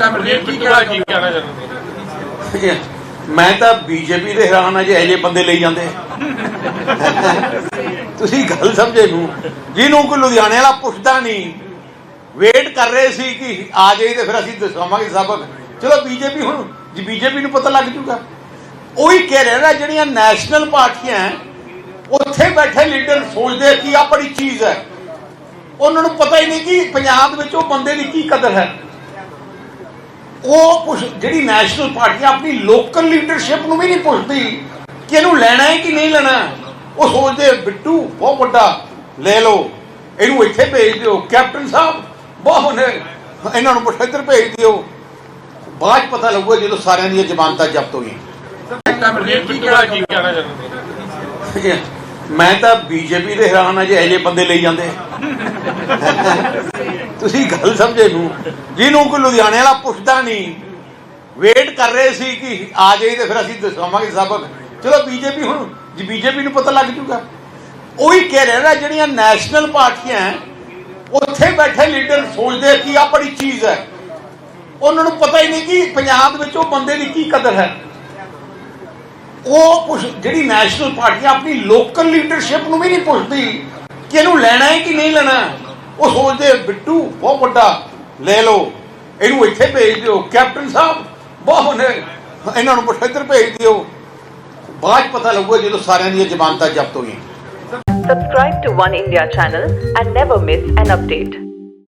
ਰਣਜੀਤ ਬਿੱਟੂਆ ਕੀ ਕਹਿਣਾ ਚਾਹੁੰਦੇ ਮੈਂ ਤਾਂ ਬੀਜੇਪੀ ਦੇ ਹੈਰਾਨ ਆ ਜੇ ਇਹੋ ਜਿਹੇ ਬੰਦੇ ਲਈ ਜਾਂਦੇ। ਤੁਸੀਂ ਗੱਲ ਸਮਝੇ ਨੂੰ। ਜਿਹਨੂੰ ਕੋਈ ਲੁਧਿਆਣੇ ਵਾਲਾ ਪੁੱਛਦਾ ਨਹੀਂ ਵੇਟ ਕਰ ਰਹੇ ਸੀ ਕਿ ਆ ਜਾਈ ਤੇ ਫਿਰ ਅਸੀਂ ਦਸਾਵਾਂਗੇ ਸਬਕ ਚਲੋ ਬੀਜੇਪੀ ਹੁਣ ਜੀ ਬੀਜੇਪੀ ਨੂੰ ਪਤਾ ਲੱਗ ਜੂਗਾ। ਉਹੀ ਕਹਿ ਰਿਹਾ ਨਾ ਜਿਹੜੀਆਂ ਨੈਸ਼ਨਲ ਪਾਰਟੀਆਂ ਉੱਥੇ ਬੈਠੇ ਲੀਡਰ ਸੋਚਦੇ ਆ ਕਿ ਆ ਬੜੀ ਚੀਜ਼ ਹੈ। ਉਹਨਾਂ ਨੂੰ ਪਤਾ ਹੀ ਨਹੀਂ ਕਿ ਪੰਜਾਬ ਵਿੱਚ ਉਹ ਬੰਦੇ ਦੀ ਕੀ ਕਦਰ ਹੈ। ਉਹ ਪੁੱਛ ਜਿਹੜੀ ਨੈਸ਼ਨਲ ਪਾਰਟੀ ਆਪਣੀ ਲੋਕਲ ਲੀਡਰਸ਼ਿਪ ਨੂੰ ਵੀ ਨਹੀਂ ਪੁੱਛਦੀ ਕਿ ਇਹਨੂੰ ਲੈਣਾ ਹੈ ਕਿ ਨਹੀਂ ਲੈਣਾ। ਉਹ ਸੋਚਦੇ ਬਿੱਟੂ, ਬਹੁਤ ਵੱਡਾ, ਲੈ ਲਓ। ਇਹਨੂੰ ਇੱਥੇ ਭੇਜ ਦਿਓ। ਕੈਪਟਨ ਸਾਹਿਬ, ਬਹੁਤ ਨੇ। ਇਹਨਾਂ ਨੂੰ ਪੁੱਛ, ਇੱਧਰ ਭੇਜ ਦਿਓ। ਬਾਅਦ 'ਚ ਪਤਾ ਲੱਗੂਗਾ ਜਦੋਂ ਸਾਰਿਆਂ ਦੀਆਂ ਜ਼ਮਾਨਤਾਂ ਜ਼ਬਤ ਹੋਈਆਂ। ਮੈਂ ਤਾਂ ਬੀਜੇਪੀ ਦੇ ਹੈਰਾਨ ਆ, ਜੇ ਇਹੋ ਜਿਹੇ ਬੰਦੇ ਲਈ ਜਾਂਦੇ। ਤੁਸੀਂ ਗੱਲ ਸਮਝੇ ਨੂੰ। ਜਿਹਨੂੰ ਕੋਈ ਲੁਧਿਆਣੇ ਵਾਲਾ ਪੁੱਛਦਾ ਨਹੀਂ। ਵੇਟ ਕਰ ਰਹੇ ਸੀ ਕਿ ਆ ਜਾਈ ਤੇ ਫਿਰ ਅਸੀਂ ਦਸਾਵਾਂਗੇ ਸਬਕ ਚਲੋ ਬੀਜੇਪੀ ਹੁਣ, ਜੀ ਬੀਜੇਪੀ ਨੂੰ ਪਤਾ ਲੱਗ ਜੂਗਾ। ਉਹੀ ਕਹਿ ਰਿਹਾ ਨਾ, ਜਿਹੜੀਆਂ ਨੈਸ਼ਨਲ ਪਾਰਟੀਆਂ ਉੱਥੇ ਬੈਠੇ ਲੀਡਰ ਸੋਚਦੇ ਕਿ ਆ ਬੜੀ ਚੀਜ਼ ਹੈ ਉਹਨਾਂ ਨੂੰ ਪਤਾ ਹੀ ਨਹੀਂ ਕਿ ਪੰਜਾਬ ਵਿੱਚ ਉਹ ਬੰਦੇ ਦੀ ਕੀ ਕਦਰ ਹੈ। ਉਹ ਪੁੱਛ, ਜਿਹੜੀ ਨੈਸ਼ਨਲ ਪਾਰਟੀਆਂ ਆਪਣੀ ਲੋਕਲ ਲੀਡਰਸ਼ਿਪ ਨੂੰ ਵੀ ਨਹੀਂ ਪੁੱਛਦੀ ਕਿ ਇਹਨੂੰ ਲੈਣਾ ਹੈ ਕਿ ਨਹੀਂ ਲੈਣਾ। ਉਹ ਸੋਚਦੇ ਬਿੱਟੂ, ਬਹੁਤ ਵੱਡਾ, ਲੈ ਲਓ। ਇਹਨੂੰ ਇੱਥੇ ਭੇਜ ਦਿਓ। ਕੈਪਟਨ ਸਾਹਿਬ, ਬਹੁਤ ਨੇ। ਇਹਨਾਂ ਨੂੰ ਇੱਧਰ ਭੇਜ ਦਿਓ। ਬਾਅਦ 'ਚ ਪਤਾ ਲੱਗੂਗਾ ਜਦੋਂ ਸਾਰਿਆਂ ਦੀਆਂ ਜ਼ਮਾਨਤਾਂ ਜ਼ਬਤ ਹੋਈਆਂ। Subscribe to One India channel and never miss an update.